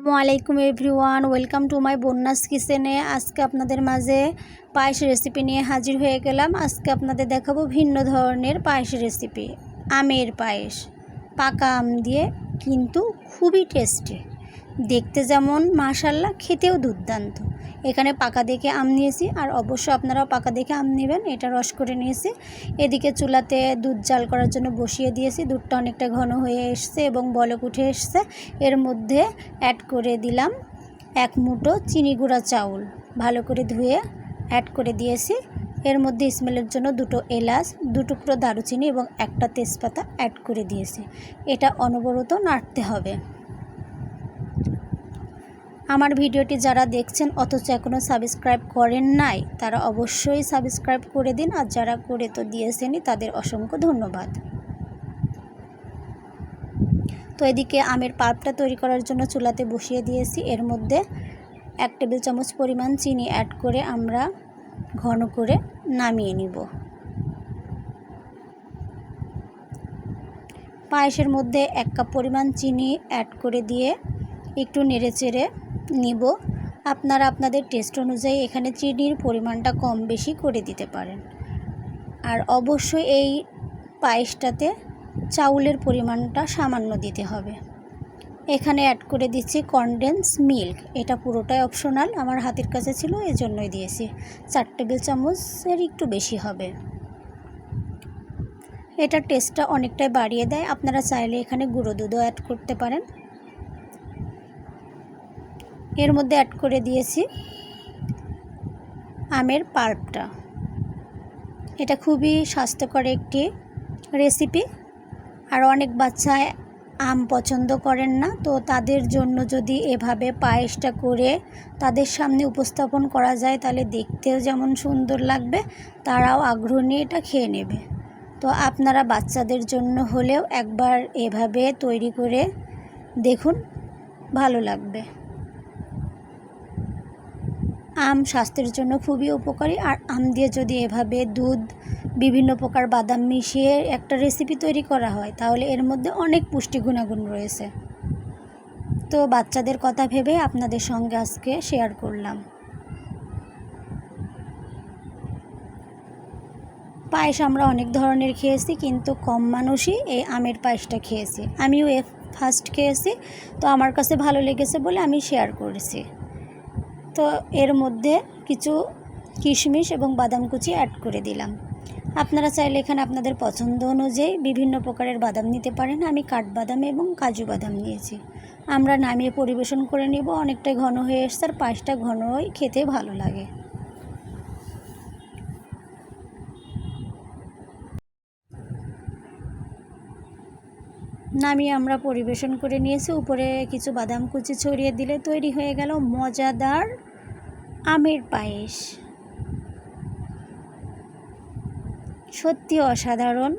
আসসালামু আলাইকুম everyone, welcome to my Bonnya's কিচেনে। আজকে আপনাদের মাঝে পায়েস রেসিপি নিয়ে হাজির হয়ে গেলাম। আজকে আপনাদের দেখাবো ভিন্ন ধরনের পায়েস রেসিপি, আমের পায়েস। পাকা আম দিয়ে কিন্তু খুবই টেস্টি। দেখতে যেমন মাশাল্লাহ খেতেও দুর্দান্ত। এখানে পাকা দেখে আম নিয়েছি, আর অবশ্য আপনারাও পাকা দেখে আম নেবেন, এটা রস করে নিয়েছি। এদিকে চুলাতে দুধ জাল করার জন্য বসিয়ে দিয়েছি, দুধটা অনেকটা ঘন হয়ে এসছে এবং বলক উঠে এসছে। এর মধ্যে অ্যাড করে দিলাম এক মুঠো চিনি গুঁড়া চাউল, ভালো করে ধুয়ে অ্যাড করে দিয়েছি। এর মধ্যে স্মেলের জন্য দুটো এলাচ টুকরো দারুচিনি এবং একটা তেজপাতা অ্যাড করে দিয়েছি। এটা অনবরত নাড়তে হবে। আমার ভিডিওটি যারা দেখছেন, অথচ এখনও সাবস্ক্রাইব করেন নাই, তারা অবশ্যই সাবস্ক্রাইব করে দিন। আর যারা করে তো দিয়েছেনই, তাদের অসংখ্য ধন্যবাদ। তো এদিকে আমের পাল্পটা তৈরি করার জন্য চুলাতে বসিয়ে দিয়েছি। এর মধ্যে এক টেবিল চামচ পরিমাণ চিনি অ্যাড করে আমরা ঘন করে নামিয়ে নিব। পায়েসের মধ্যে এক কাপ পরিমাণ চিনি অ্যাড করে দিয়ে একটু নেড়ে চেড়ে নিব। আপনারা আপনাদের টেস্ট অনুযায়ী এখানে চিনির পরিমাণটা কম বেশি করে দিতে পারেন। আর অবশ্যই এই পায়েসটাতে চাউলের পরিমাণটা সামান্য দিতে হবে। এখানে অ্যাড করে দিচ্ছি কনডেন্স মিল্ক এটা পুরোটাই অপশনাল আমার হাতের কাছে ছিল, এজন্যই দিয়েছি। চার টেবিল চামচের একটু বেশি হবে। এটা টেস্টটা অনেকটাই বাড়িয়ে দেয়। আপনারা চাইলে এখানে গুঁড়ো দুধও অ্যাড করতে পারেন। এর মধ্যে অ্যাড করে দিয়েছি আমের পাল্পটা। এটা খুবই স্বাস্থ্যকর একটি রেসিপি আর অনেক বাচ্চায় আম পছন্দ করেন না, তো তাদের জন্য যদি এভাবে পায়েসটা করে তাদের সামনে উপস্থাপন করা যায়, তাহলে দেখতেও যেমন সুন্দর লাগবে, তারাও আগ্রহ নিয়ে এটা খেয়ে নেবে। তো আপনারা বাচ্চাদের জন্য হলেও একবার এভাবে তৈরি করে দেখুন, ভালো লাগবে। আম স্বাস্থ্যের জন্য খুবই উপকারী। আর আম দিয়ে যদি এভাবে দুধ, বিভিন্ন প্রকার বাদাম মিশিয়ে একটা রেসিপি তৈরি করা হয়, তাহলে এর মধ্যে অনেক পুষ্টি গুণাগুণ রয়েছে। তো বাচ্চাদের কথা ভেবে আপনাদের সঙ্গে আজকে শেয়ার করলাম। পায়েস আমরা অনেক ধরনের খেয়েছি, কিন্তু কম মানুষই এই আমের পায়েসটা খেয়েছি। আমিও এ ফার্স্ট খেয়েছি, তো আমার কাছে ভালো লেগেছে বলে আমি শেয়ার করেছি। তো এর মধ্যে কিছু কিশমিশ এবং বাদাম কুচি অ্যাড করে দিলাম। আপনারা চাইলে এখানে আপনাদের পছন্দ অনুযায়ী বিভিন্ন প্রকারের বাদাম নিতে পারেন। আমি কাঠবাদাম এবং কাজু বাদাম নিয়েছি। আমরা নামিয়ে পরিবেশন করে নিব। অনেকটা ঘন হয়ে এসছে আর পাঁচটা ঘনই খেতে ভালো লাগে। নামিয়ে আমরা পরিবেশন করে নিয়েছি। উপরে কিছু বাদাম কুচি ছড়িয়ে দিলে তৈরি হয়ে গেল মজাদার আমের পায়েস। সত্যি অসাধারণ।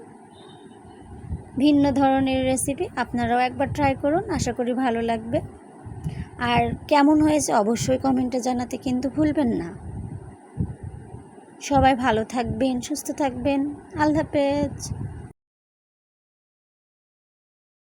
ভিন্ন ধরনের রেসিপি আপনারাও একবার ট্রাই করুন, আশা করি ভালো লাগবে। আর কেমন হয়েছে অবশ্যই কমেন্টে জানাতে কিন্তু ভুলবেন না। সবাই ভালো থাকবেন, সুস্থ থাকবেন। আল্লাহ হাফেজ।